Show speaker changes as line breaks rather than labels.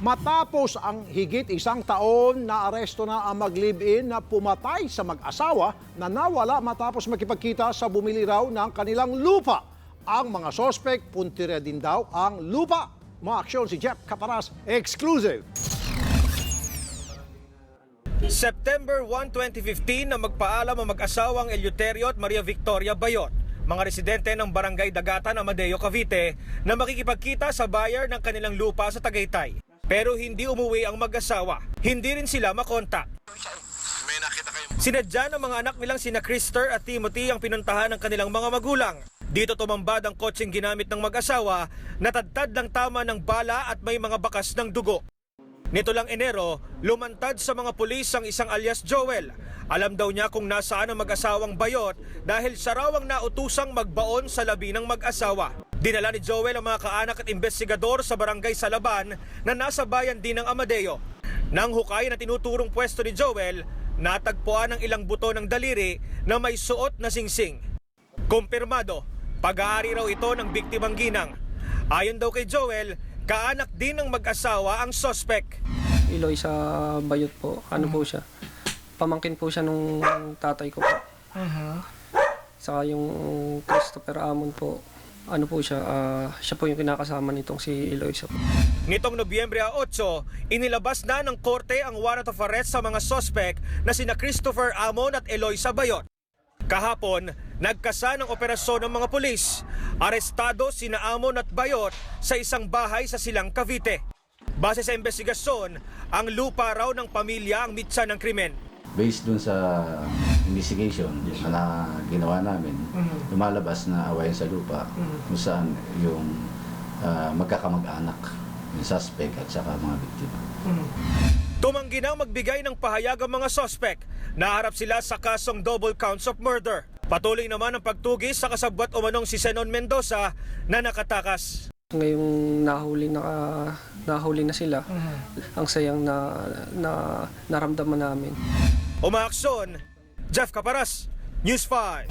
Matapos ang higit isang taon na aresto na ang mag-live-in na pumatay sa mag-asawa na nawala matapos makipagkita sa bumili raw ng kanilang lupa. Ang mga sospek, puntira din daw ang lupa. Mga aksyon si Jeff Caparas, exclusive.
September 1, 2015 na magpaalam ang mag-asawang Eleuterio at Maria Victoria Bayot, mga residente ng Barangay Dagatan, Amadeo, Cavite, na makikipagkita sa buyer ng kanilang lupa sa Tagaytay. Pero hindi umuwi ang mag-asawa. Hindi rin sila makontak. Sinadya ng mga anak nilang sina Krister at Timothy ang pinuntahan ng kanilang mga magulang. Dito tumambad ang kotseng ginamit ng mag-asawa, natadtad ng tama ng bala at may mga bakas ng dugo. Nito lang Enero, lumantad sa mga pulis ang isang alias Joel. Alam daw niya kung nasaan ang mag-asawang bayot dahil siya raw ang nautusang magbaon sa labi ng mag-asawa. Dinala ni Joel ang mga kaanak at investigador sa barangay Salaban na nasa bayan din ng Amadeo. Nang hukay na tinuturong pwesto ni Joel, natagpuan ang ilang buto ng daliri na may suot na singsing. Kumpirmado, pag-aari raw ito ng biktimang ginang. Ayon daw kay Joel, kaanak din ng mag-asawa ang sospek.
Iloy sa bayot po. Ano po siya? Pamangkin po siya nung tatay ko po. Saka yung Christopher Amon po. Ano po siya? ah, siya po yung kinakasama nitong si Eloisa.
Nitong Nobyembre 8, inilabas na ng korte ang warrant of arrest sa mga sospek na sina Christopher Amon at Eloisa Bayot. Kahapon, nagkasa ng operasyon ng mga pulis. Arestado sina Amon at Bayot sa isang bahay sa Silang Cavite. Base sa investigasyon, ang lupa raw ng pamilya ang mitsa ng krimen.
based dun sa investigation na ginawa namin, lumalabas na awayan sa lupa kung saan yung ah, magkakamag-anak, yung suspect at saka mga biktima.
Tumanggi na magbigay ng pahayag ang mga sospek. Naharap sila sa kasong double counts of murder. Patuloy naman ang pagtugis sa kasabwat umanong si Senon Mendoza na nakatakas.
Ngayong nahuli na nahuli na sila, ang sayang na, na naramdaman namin.
Umaaksyon, Jeff Caparas, News 5.